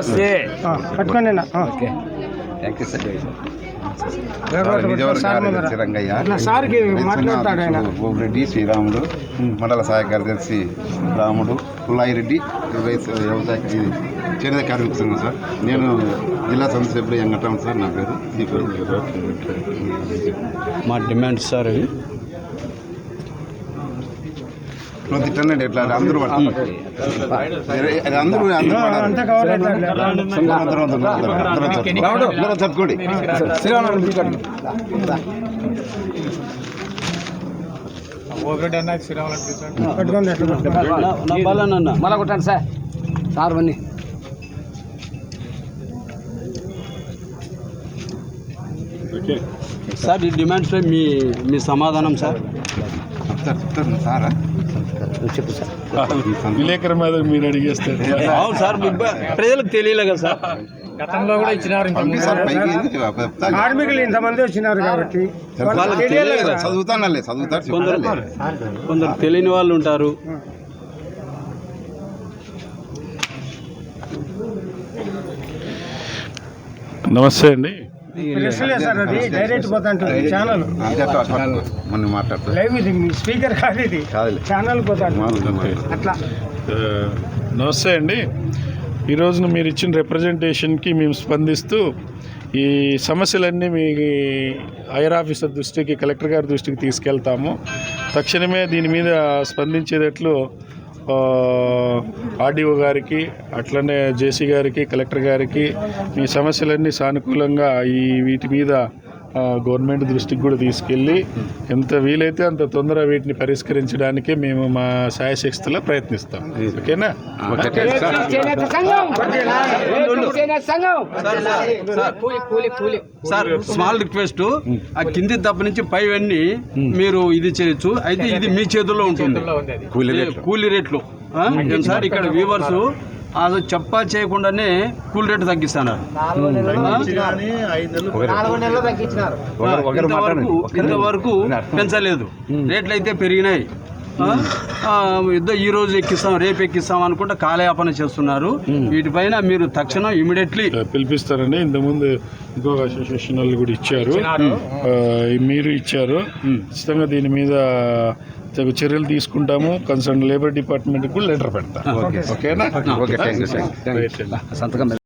నమస్తే. కట్టుకోండి okay. Thank you sir శ్రీరాముడు మండల సహాయ కార్యదర్శి రాముడు పుల్లాయిరెడ్డి వ్యవసాయ చేనేత కార్మిక సంఘం సార్. నేను జిల్లా సంస్థ సభ్యుడు ఎంగటం సార్ నా పేరు. మా డిమాండ్ సార్ నువ్వు తిట్టండి ఎట్లా? అందరూ అందరూ అందరూ చదువుకోండి. మళ్ళా కొట్టండి సార్ సార్ వన్నీ సార్ ఈ డిమాండ్స్ పై మీ మీ సమాధానం సార్. సారా? చెప్పు సార్ విలేకరు మీద మీరు అడిగేస్తే అవును సార్. ప్రజలకు తెలియలే కదా సార్ పంపిస్తారు పైకి చెప్తారు. కార్మికులు ఇంతమంది వచ్చినారు కాబట్టి వాళ్ళకి తెలియలే కదా చదువుతానలే చదువుతారు కొందరు తెలియని వాళ్ళు ఉంటారు. నమస్తే అండి. Direct పోతాంటుంది channel. లైవ్ ఇది మీ స్పీకర్ కాదు ఇది. అట్లా. నమస్తే అండి. ఈ రోజున మీరు ఇచ్చిన రిప్రజెంటేషన్కి మేము స్పందిస్తూ ఈ సమస్యలన్నీ మీ హైర్ ఆఫీసర్ దృష్టికి కలెక్టర్ గారి దృష్టికి తీసుకెళ్తాము. తక్షణమే దీని మీద స్పందించేటట్లు ఆర్డీఓ గారికి అట్లనే జేసీ గారికి కలెక్టర్ గారికి మీ సమస్యలన్నీ సానుకూలంగా ఈ వీటి మీద గవర్నమెంట్ దృష్టికి కూడా తీసుకెళ్ళి ఎంత వీలైతే అంత తొందరగా వీటిని పరిష్కరించడానికే మేము మా శాయశక్తిలో ప్రయత్నిస్తాం. ఓకేనా? చేనేత సంఘం. చేనేత సంఘం. కూలి కూలి కూలి సార్ స్మాల్ రిక్వెస్ట్ ఆ కింది దప్ప నుంచి పైవన్నీ మీరు ఇది చేయొచ్చు. అయితే ఇది మీ చేతుల్లో ఉంటుంది. కూలీ రేట్లు. సార్ ఇక్కడ వ్యూవర్స్ అది చెప్పా చేయకుండానే కూలి రేటు తగ్గిస్తున్నారు ఇంతవరకు పెంచలేదు. రేట్లు అయితే పెరిగినాయి. ఆ? ఆ, ఇద్దో ఈ రోజు ఎక్కిస్తాం రేపు ఎక్కిస్తాం అనుకుంటా కాలయాపన చేస్తున్నారు. వీటిపైన మీరు తక్షణం ఇమీడియట్లీ పిలిపిస్తారండి. ఇంతకుముందు ఇంకొక అసోసియేషన్ వాళ్ళు కూడా ఇచ్చారు. మీరు ఇచ్చారు. ఖచ్చితంగా దీని మీద తగు చర్యలు తీసుకుంటాము. కన్సర్న్ లేబర్ డిపార్ట్మెంట్ కూడా లెటర్ పెడతాం. ఓకేనా? ఓకే. సంతకం